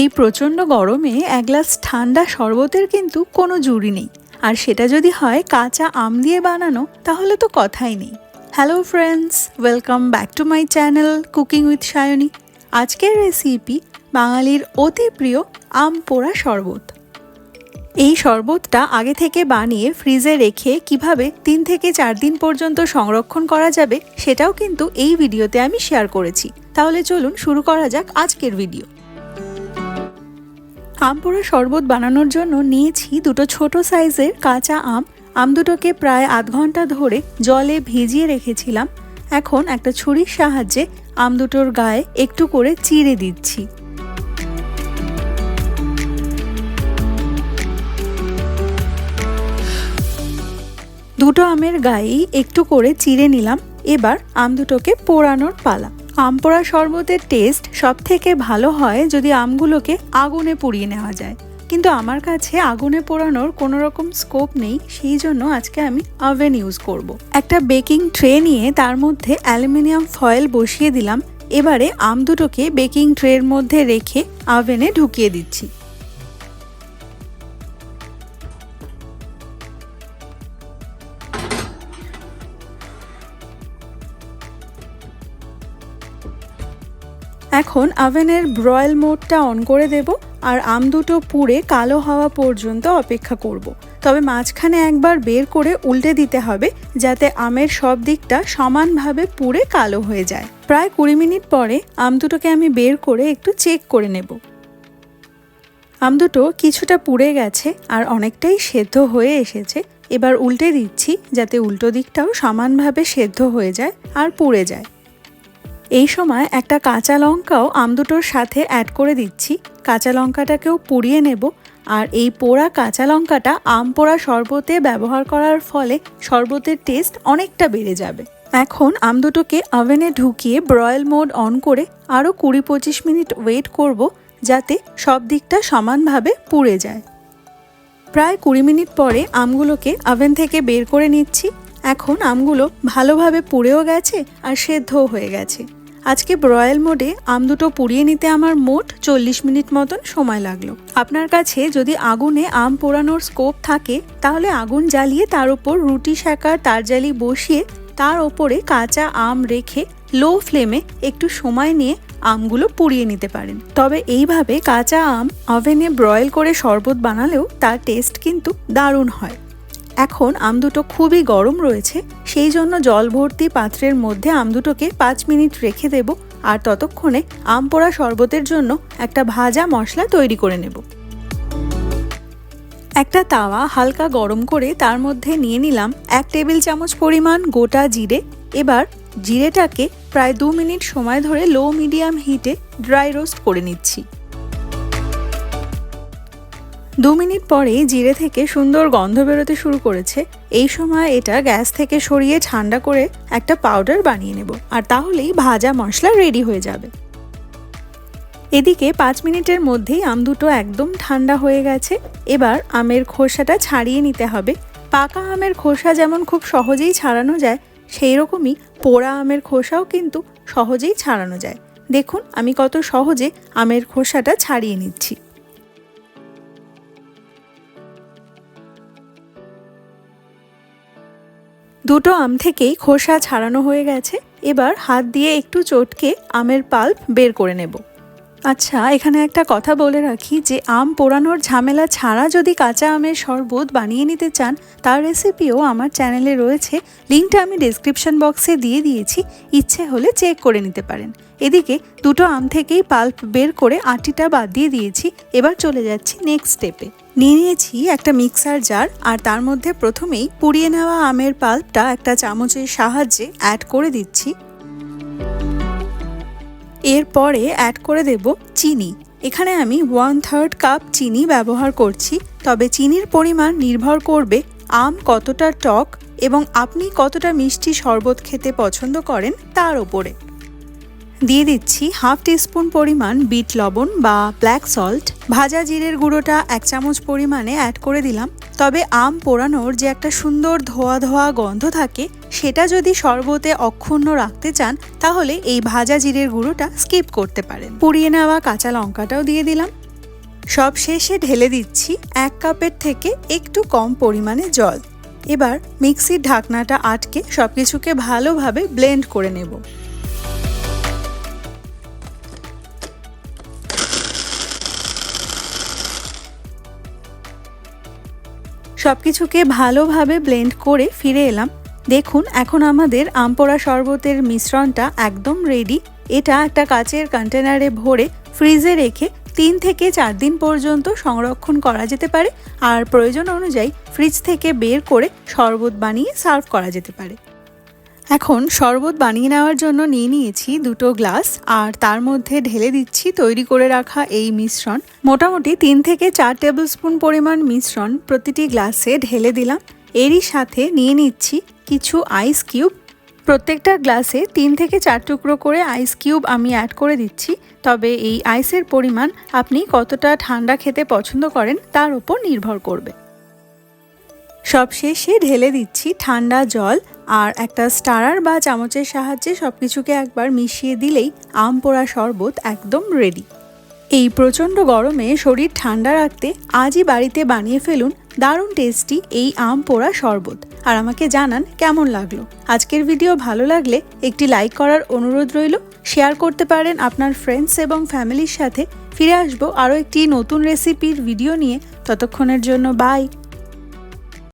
এই প্রচণ্ড গরমে এক গ্লাস ঠান্ডা শরবতের কিন্তু কোনো জুড়ি নেই। আর সেটা যদি হয় কাঁচা আম দিয়ে বানানো, তাহলে তো কথাই নেই। Hello friends welcome back to my channel cooking with Sayani আজকের রেসিপি বাঙালির অতি প্রিয় আম পোড়া শরবত। এই শরবতটা আগে থেকে বানিয়ে ফ্রিজে রেখে কীভাবে তিন থেকে চার দিন পর্যন্ত সংরক্ষণ করা যাবে, সেটাও কিন্তু এই ভিডিওতে আমি শেয়ার করেছি। তাহলে চলুন শুরু করা যাক আজকের ভিডিও আম পোড়া শরবত বানানোর জন্য নিয়েছি দুটো ছোট সাইজের কাঁচা আম। আম দুটোকে প্রায় আধ ঘণ্টা ধরে জলে ভিজিয়ে রেখেছিলাম। এখন একটা ছুরির সাহায্যে আম দুটোর গায়ে একটু করে চিড়ে দিচ্ছি। দুটো আমের গায়েই একটু করে চিড়ে নিলাম। এবার আম দুটোকে পোড়ানোর পালা। আম পোড়া শরবতের টেস্ট সব থেকে ভালো হয় যদি আমগুলোকে আগুনে পুড়িয়ে নেওয়া যায়। কিন্তু আমার কাছে আগুনে পোড়ানোর কোনো রকম স্কোপ নেই, সেই জন্য আজকে আমি আভেন ইউজ করব। একটা বেকিং ট্রে নিয়ে তার মধ্যে অ্যালুমিনিয়াম ফয়েল বসিয়ে দিলাম। এবারে আম দুটোকে বেকিং ট্রের মধ্যে রেখে আভেনে ঢুকিয়ে দিচ্ছি। এখন ওভেনের ব্রয়েল মোডটা অন করে দেব আর আম দুটো পুড়ে কালো হওয়া পর্যন্ত অপেক্ষা করব। তবে মাঝখানে একবার বের করে উল্টে দিতে হবে যাতে আমের সব দিকটা সমানভাবে পুড়ে কালো হয়ে যায়। প্রায় কুড়ি মিনিট পরে আম দুটোকে আমি বের করে একটু চেক করে নেব। আম দুটো কিছুটা পুড়ে গেছে আর অনেকটাই সেদ্ধ হয়ে এসেছে। এবার উল্টে দিচ্ছি যাতে উল্টো দিকটাও সমানভাবে সেদ্ধ হয়ে যায় আর পুড়ে যায়। এই সময় একটা কাঁচা লঙ্কাও আম দুটোর সাথে অ্যাড করে দিচ্ছি। কাঁচা লঙ্কাটাকেও পুড়িয়ে নেব আর এই পোড়া কাঁচা লঙ্কাটা আম পোড়া শরবতে ব্যবহার করার ফলে শরবতের টেস্ট অনেকটা বেড়ে যাবে। এখন আম দুটোকে ওভেনে ঢুকিয়ে ব্রয়েল মোড অন করে আরও কুড়ি পঁচিশ মিনিট ওয়েট করব যাতে সব দিকটা সমানভাবে পুড়ে যায়। প্রায় কুড়ি মিনিট পরে আমগুলোকে ওভেন থেকে বের করে নিচ্ছি। এখন আমগুলো ভালোভাবে পুড়েও গেছে আর সেদ্ধও হয়ে গেছে। আজকে ব্রয়েল মোডে আম দুটো পুড়িয়ে নিতে আমার মোট চল্লিশ মিনিট মতন সময় লাগল। আপনার কাছে যদি আগুনে আম পোড়ানোর স্কোপ থাকে, তাহলে আগুন জ্বালিয়ে তার উপর রুটি শাকার তারজালি বসিয়ে তার ওপরে কাঁচা আম রেখে লো ফ্লেমে একটু সময় নিয়ে আমগুলো পুড়িয়ে নিতে পারেন। তবে এইভাবে কাঁচা আম ওভেনে ব্রয়েল করে শরবত বানালেও তার টেস্ট কিন্তু দারুণ হয়। এখন আম দুটো খুবই গরম রয়েছে, সেই জন্য জল ভর্তি পাত্রের মধ্যে আম দুটোকে পাঁচ মিনিট রেখে দেব আর ততক্ষণে আম পোড়া শরবতের জন্য একটা ভাজা মশলা তৈরি করে নেব। একটা তাওয়া হালকা গরম করে তার মধ্যে নিয়ে নিলাম এক টেবিল চামচ পরিমাণ গোটা জিরে, এবার জিরেটাকে প্রায় দু মিনিট সময় ধরে লো মিডিয়াম হিটে ড্রাই রোস্ট করে নিচ্ছি। দু মিনিট পরেই জিরে থেকে সুন্দর গন্ধ বেরোতে শুরু করেছে। এই সময় এটা গ্যাস থেকে সরিয়ে ঠান্ডা করে একটা পাউডার বানিয়ে নেব, আর তাহলেই ভাজা মশলা রেডি হয়ে যাবে। এদিকে পাঁচ মিনিটের মধ্যেই আম দুটো একদম ঠান্ডা হয়ে গেছে। এবার আমের খোসাটা ছাড়িয়ে নিতে হবে। পাকা আমের খোসা যেমন খুব সহজেই ছাড়ানো যায়, সেই রকমই পোড়া আমের খোসাও কিন্তু সহজেই ছাড়ানো যায়। দেখুন আমি কত সহজে আমের খোসাটা ছাড়িয়ে নিচ্ছি। দুটো আম থেকেই খোসা ছাড়ানো হয়ে গেছে। এবার হাত দিয়ে একটু চটকে আমের পাল্প বের করে নেব। আচ্ছা এখানে একটা কথা বলে রাখি যে, আম পোড়ানোর ঝামেলা ছাড়া যদি কাঁচা আমের শরবত বানিয়ে নিতে চান, তার রেসিপিও আমার চ্যানেলে রয়েছে। লিঙ্কটা আমি ডিসক্রিপশন বক্সে দিয়ে দিয়েছি। ইচ্ছে হলে চেক করে নিতে পারেন। এদিকে, দুটো আম থেকেই পাল্প বের করে আটিটা বাদ দিয়ে দিয়েছি। এবার চলে যাচ্ছি নেক্সট স্টেপে নিয়ে নিয়েছি একটা মিক্সার জার আর তার মধ্যে প্রথমেই পুড়িয়ে নেওয়া আমের পাল্পটা একটা চামচের সাহায্যে অ্যাড করে দিচ্ছি। এরপরে অ্যাড করে দেব চিনি। এখানে আমি ওয়ান থার্ড কাপ চিনি ব্যবহার করছি, তবে চিনির পরিমাণ নির্ভর করবে আম কতটা টক এবং আপনি কতটা মিষ্টি শরবত খেতে পছন্দ করেন তার ওপরে দিয়ে দিচ্ছি হাফ টিস্পুন পরিমাণ বিট লবণ বা ব্ল্যাক সল্ট ভাজা জিরের গুঁড়োটা এক চামচ পরিমাণে অ্যাড করে দিলাম, তবে আম পোড়ানোর যে একটা সুন্দর ধোয়া ধোয়া গন্ধ থাকে সেটা যদি শরবতে অক্ষুণ্ণ রাখতে চান, তাহলে এই ভাজা জিরের গুঁড়োটা স্কিপ করতে পারেন। পুড়িয়ে নেওয়া কাঁচা লঙ্কাটাও দিয়ে দিলাম। সব শেষে ঢেলে দিচ্ছি এক কাপের থেকে একটু কম পরিমাণে জল। এবার মিক্সির ঢাকনাটা আটকে সব কিছুকে ভালোভাবে ব্লেন্ড করে নেব। সব কিছুকে ভালোভাবে ব্লেন্ড করে ফিরে এলাম। দেখুন, এখন আমাদের আমপোড়া শরবতের মিশ্রণটা একদম রেডি এটা একটা কাচের কন্টেনারে ভরে ফ্রিজে রেখে তিন থেকে চার দিন পর্যন্ত সংরক্ষণ করা যেতে পারে আর প্রয়োজন অনুযায়ী ফ্রিজ থেকে বের করে শরবত বানিয়ে সার্ভ করা যেতে পারে। এখন শরবত বানিয়ে নেওয়ার জন্য নিয়ে নিয়েছি দুটো গ্লাস আর তার মধ্যে ঢেলে দিচ্ছি তৈরি করে রাখা এই মিশ্রণ। মোটামুটি তিন থেকে চার টেবিল স্পুন পরিমাণ মিশ্রণ প্রতিটি গ্লাসে ঢেলে দিলাম। এরই সাথে নিয়ে নিচ্ছি কিছু আইস কিউব প্রত্যেকটা গ্লাসে তিন থেকে চার টুকরো করে আইস কিউব আমি অ্যাড করে দিচ্ছি। তবে এই আইসের পরিমাণ আপনি কতটা ঠান্ডা খেতে পছন্দ করেন তার উপর নির্ভর করবে। সব শেষে ঢেলে দিচ্ছি ঠান্ডা জল আর একটা স্টারার বা চামচের সাহায্যে সব কিছুকে একবার মিশিয়ে দিলেই আম পোড়া শরবত একদম রেডি এই প্রচণ্ড গরমে শরীর ঠান্ডা রাখতে আজই বাড়িতে বানিয়ে ফেলুন দারুণ টেস্টি এই আম পোড়া শরবত। আর আমাকে জানান কেমন লাগল। আজকের ভিডিও ভালো লাগলে একটি লাইক করার অনুরোধ রইল। শেয়ার করতে পারেন আপনার ফ্রেন্ডস এবং ফ্যামিলির সাথে। ফিরে আসব আরও একটি নতুন রেসিপির ভিডিও নিয়ে। ততক্ষণের জন্য বাই